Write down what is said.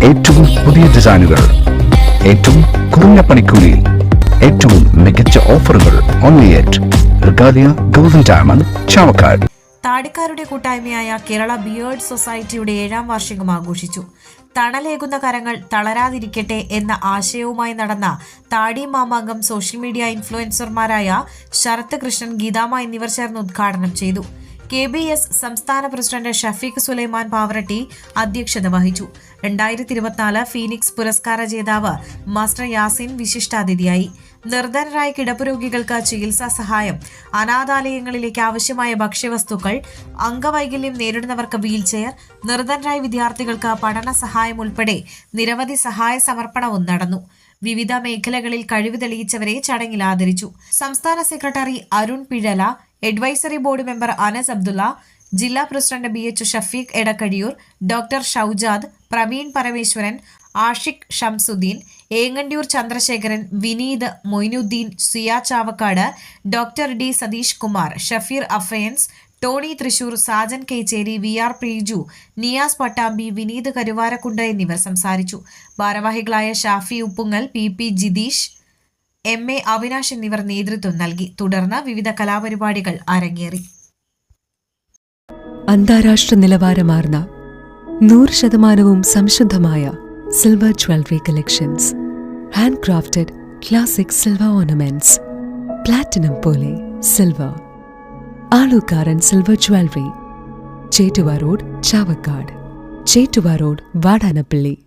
പുതിയ ഡിസൈനുകൾ ഏറ്റവും കുറഞ്ഞ പണിക്കൂലിയിൽ ഏറ്റവും മികച്ച ഓഫറുകൾ ഓൺലി എറ്റ് ഡയമണ്ട് ചാവക്കാട് താടിക്കാരുടെ കൂട്ടായ്മയായ കേരള ബിയേർഡ് സൊസൈറ്റിയുടെ ഏഴാം വാർഷികം ആഘോഷിച്ചു. തണലേകുന്ന കരങ്ങൾ തളരാതിരിക്കട്ടെ എന്ന ആശയവുമായി നടന്ന താടി മാമാങ്കം സോഷ്യൽ മീഡിയ ഇൻഫ്ലുവൻസർമാരായ ശരത് കൃഷ്ണൻ ഗീതാമ എന്നിവർ ചേർന്ന് ഉദ്ഘാടനം ചെയ്തു. കെ ബി എസ് സംസ്ഥാന പ്രസിഡന്റ് ഷഫീഖ് സുലൈമാൻ പാവറട്ടി അധ്യക്ഷത വഹിച്ചു. രണ്ടായിരത്തി ഇരുപത്തിനാല് ഫീനിക്സ് പുരസ്കാര ജേതാവ് മാസ്റ്റർ യാസിൻ വിശിഷ്ടാതിഥിയായി. നിർധനരായ കിടപ്പുരോഗികൾക്ക് ചികിത്സാ സഹായം അനാഥാലയങ്ങളിലേക്ക് ആവശ്യമായ ഭക്ഷ്യവസ്തുക്കൾ അംഗവൈകല്യം നേരിടുന്നവർക്ക് വീൽചെയർ നിർധനരായ വിദ്യാർത്ഥികൾക്ക് പഠന സഹായം ഉൾപ്പെടെ നിരവധി സഹായ സമർപ്പണവും നടന്നു. വിവിധ മേഖലകളിൽ കഴിവ് തെളിയിച്ചവരെ ചടങ്ങിൽ ആദരിച്ചു. സംസ്ഥാന secretary Arun Pizhala advisory board member Anas Abdulla ജില്ലാ president B H Shafeeq Edakkazhiyur doctor Shoujad Praveen Parameswaran Ashiq Shamsudheen Engandiyur Chandrasekharan Vineeth Moinudheen Siya Chavakkad doctor D Satheesh Kumar Shafeer അഫയൻസ് Tony Thrissur Sajan Kecheri V R Preeju Niyas Pattambi Vineeth Karuvarakundu എന്നിവർ സംസാരിച്ചു. ഭാരവാഹികളായ Shafi Uppungal P P Jitheesh M. A. Avinash എന്നിവർ നേതൃത്വം നൽകി. തുടർന്ന് വിവിധ കലാപരിപാടികൾ അരങ്ങേറി. അന്താരാഷ്ട്ര നിലവാരമാർന്ന നൂറ് ശതമാനവും സംശുദ്ധമായ silver jewellery collections hand crafted classic silver ornaments platinum പോലെ silver Alukkaran silver jewellery Chettuva road Chavakkad. Chettuva road Vadanappally.